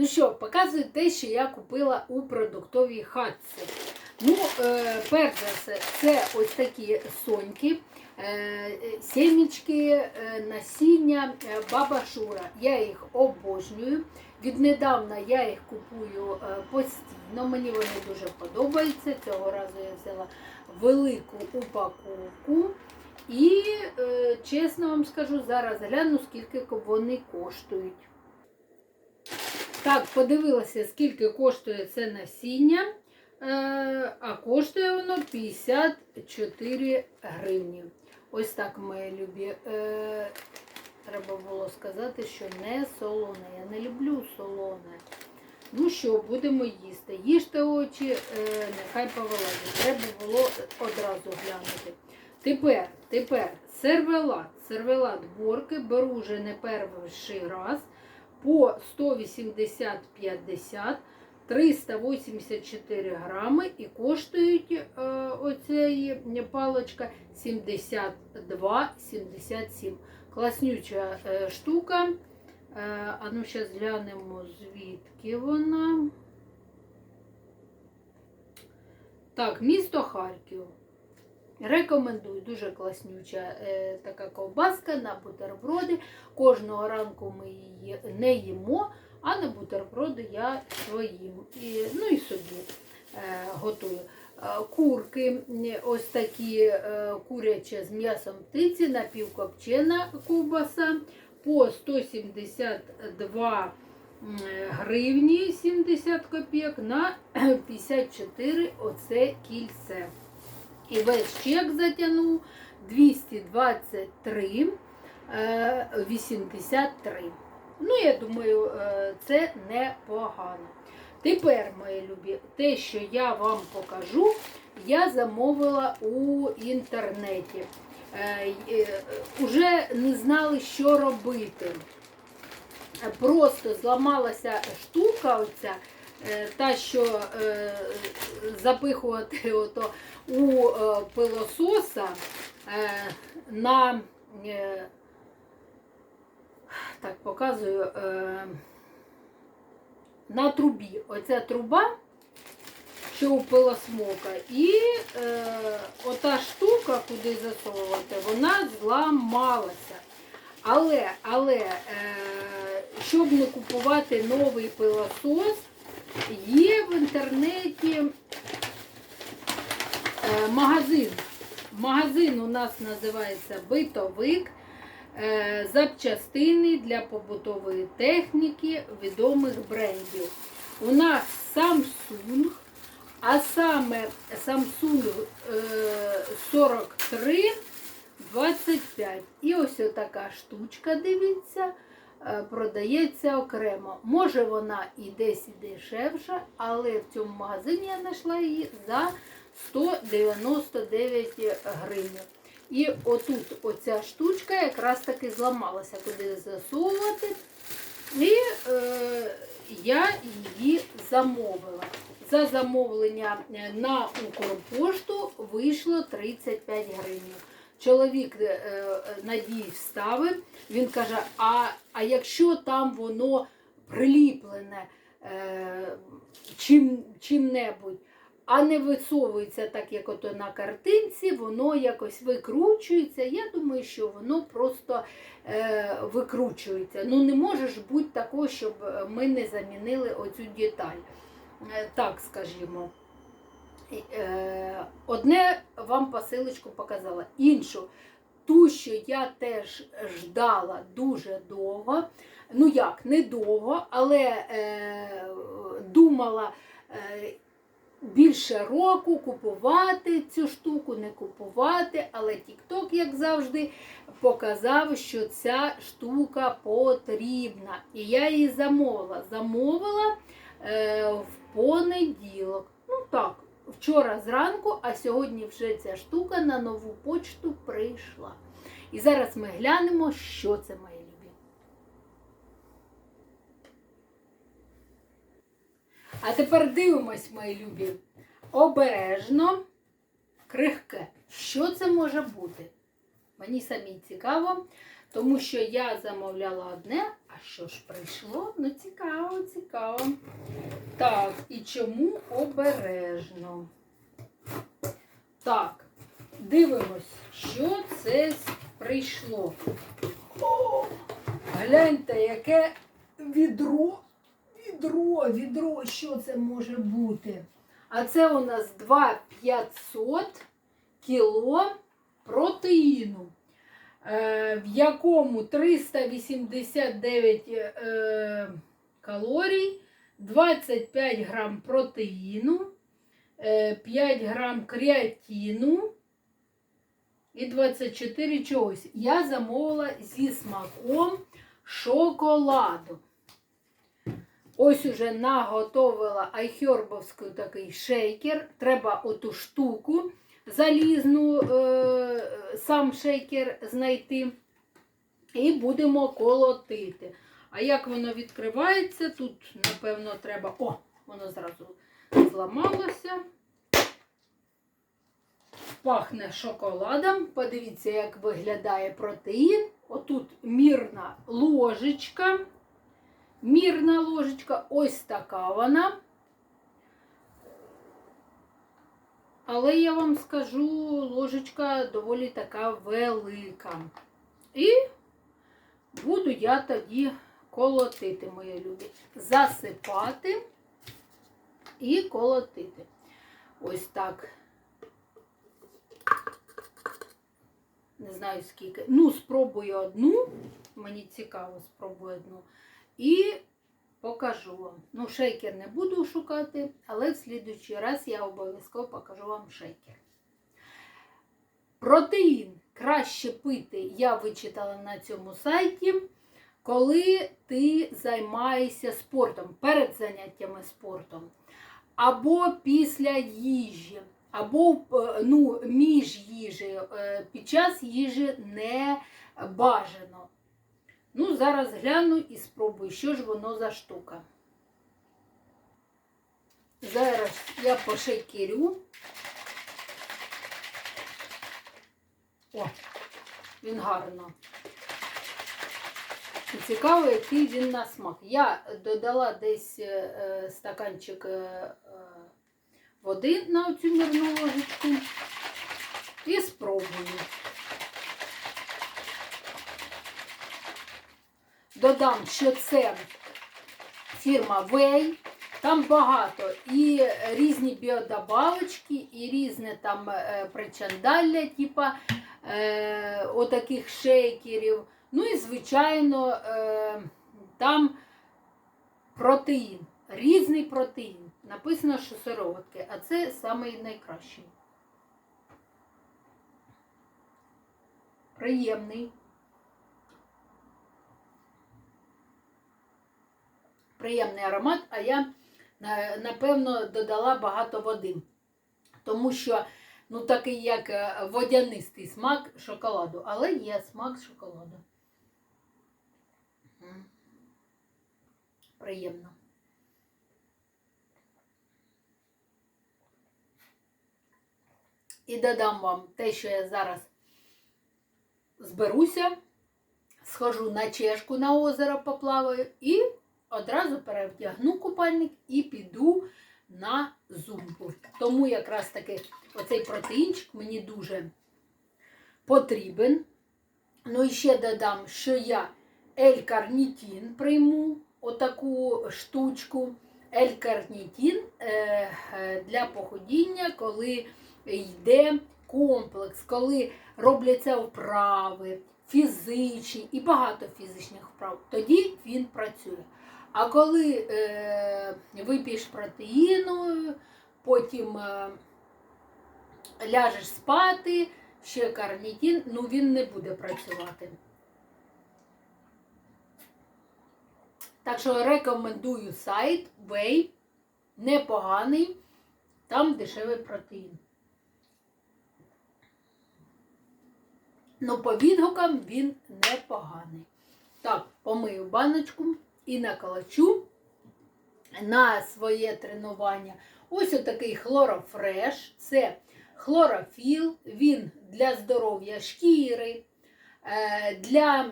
Ну що, показую те, що я купила у продуктовій хатці. Ну, е, перш за все, це ось такі соньки, е, сімічки, е, насіння, баба Шура. Я їх обожнюю. Віднедавна я їх купую постійно. Мені вони дуже подобаються. Цього разу я взяла велику упаковку. І чесно вам скажу, зараз гляну, скільки вони коштують. Так, подивилася, скільки коштує це насіння. Е, а коштує воно 54 гривні. Ось так, мої любі. Е, треба було сказати, що не солоне. Я не люблю солоне. Ну що, будемо їсти. Їжте очі, е, нехай повилазять. Треба було одразу глянути. Тепер, тепер сервелат. Сервелат борки беру вже не перший раз по 180-50, 384 грами і коштують е, оцеї палочка 72-77. Класнюча е, штука. Е, а ну, зараз глянемо, звідки вона. Так, місто Харків. Рекомендую, дуже класнюча е, така ковбаска на бутерброди. Кожного ранку ми її не їмо, а на бутерброди я своїм і, ну і собі е, готую. Е, Курки, е, ось такі е, курячі з м'ясом птиці, напівкопчена ковбаса по 172 гривні 70 копійок на 54 оце кільце. І весь чек затягнув 223 е, 83. Ну, я думаю, е, це непогано. Тепер, мої любі, те, що я вам покажу, я замовила у інтернеті. Е, е, Уже не знали, що робити. Просто зламалася штука, оця, е, та, що е, запихувати ото у е, пилососа е, на е, так показую е, на трубі. Оця труба, що у пилосмока, і е, ота штука, куди засовувати, вона зламалася. Але, але е, щоб не купувати новий пилосос, є в інтернеті Е, Магазин. Магазин у нас називається битовик. Е, Запчастини для побутової техніки відомих брендів. У нас Samsung, а саме Samsung е, 43 25. І ось така штучка, дивіться, е, продається окремо. Може вона і десь і дешевша, але в цьому магазині я знайшла її за 199 гривень. І отут оця штучка якраз таки зламалася, куди засовувати. І е, я її замовила. За замовлення на Укрпошту вийшло 35 гривень. Чоловік е, надій вставив, він каже: а, а якщо там воно приліплене е, чим, чим-небудь, а не висовується так, як ото на картинці, воно якось викручується. Я думаю, що воно просто е, викручується. Ну не може ж бути такого, щоб ми не замінили оцю деталь. Е, так скажімо. Е, одне вам посилочку показала, іншу. Ту, що я теж ждала дуже довго. Ну як, не довго, але е, думала. Е, більше року купувати цю штуку, не купувати, але TikTok, як завжди, показав, що ця штука потрібна. І я її замовила. Замовила е, в понеділок. Ну так, вчора зранку, а сьогодні вже ця штука на нову почту прийшла. І зараз ми глянемо, що це любі. А тепер дивимось, мої любі. Обережно, крихке. Що це може бути? Мені самі цікаво. Тому що я замовляла одне, а що ж прийшло? Ну цікаво, цікаво. Так, і чому обережно? Так, дивимось, що це прийшло. О, гляньте, яке відро. Відро, відро, що це може бути? А це у нас 2500 кіло протеїну, в якому 389 е, калорій, 25 грам протеїну, е, 5 грам креатину і 24 чогось. Я замовила зі смаком шоколаду. Ось уже наготовила айхербовський такий шейкер. Треба оту штуку залізну, е, сам шейкер знайти. І будемо колотити. А як воно відкривається, тут, напевно, треба. О, воно зразу зламалося. Пахне шоколадом. Подивіться, як виглядає протеїн. Отут мірна ложечка. Мірна ложечка, ось така вона. Але я вам скажу, ложечка доволі така велика. І буду я тоді колотити, мої любі. Засипати і колотити. Ось так. Не знаю скільки. Ну, спробую одну. Мені цікаво, спробую одну. І покажу вам. Ну, шейкер не буду шукати, але в слідуючий раз я обов'язково покажу вам шейкер. Протеїн краще пити, я вичитала на цьому сайті, коли ти займаєшся спортом, перед заняттями спортом, або після їжі, або е, ну, між їжею. Е, Під час їжі не бажано. Ну, зараз гляну і спробую, що ж воно за штука. Зараз я пошейкерю. О, він гарно. І Цікаво, який він на смак. Я додала десь е, стаканчик е, е, води на цю мірну ложечку і спробую. Додам, що це фірма Way. Там багато і різні біодобавочки, і різне там е, причандалля, типа е, отаких шейкерів. Ну і, звичайно, е, там протеїн, різний протеїн. Написано, що сироватки, а це самий найкращий. Приємний. Приємний аромат, а я, напевно, додала багато води. Тому що, ну, такий як е, водянистий смак шоколаду, але є смак шоколаду. Приємно. І додам вам те, що я зараз зберуся, схожу на чешку на озеро поплаваю і одразу перевдягну купальник і піду на зумбу. Тому якраз таки оцей протеїнчик мені дуже потрібен. Ну і ще додам, що я L-карнітін прийму отаку штучку. L-карнітін е, е, для походіння, коли йде комплекс, коли робляться вправи, фізичні і багато фізичних вправ, тоді він працює. А коли е, вип'єш протеїну, потім е, ляжеш спати, ще карнітин, ну він не буде працювати. Так що рекомендую сайт Way, непоганий, там дешевий протеїн. Ну, по відгукам він непоганий. Так, помию баночку і наколочу на своє тренування. Ось отакий хлорофреш. Це хлорофіл, він для здоров'я шкіри, Е, Для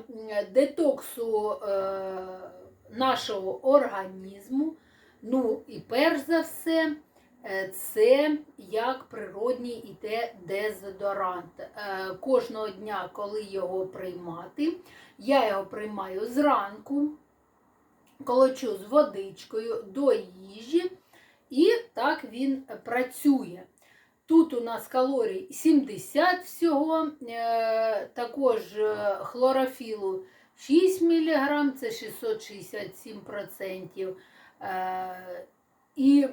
детоксу е, нашого організму, ну і перш за все, е, це як природній іде дезодорант. Е, Кожного дня, коли його приймати, я його приймаю зранку, колочу з водичкою до їжі, і так він працює. Тут у нас калорій 70 всього, е, також е, хлорофілу 6 мг, це 667%. Е, і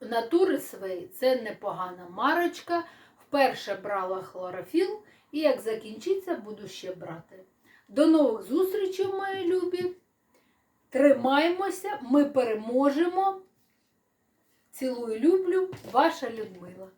Натурисвей це непогана марочка. Вперше брала хлорофіл, і як закінчиться, буду ще брати. До нових зустрічей, мої любі! Тримаймося, ми переможемо. Цілую, люблю, ваша Людмила.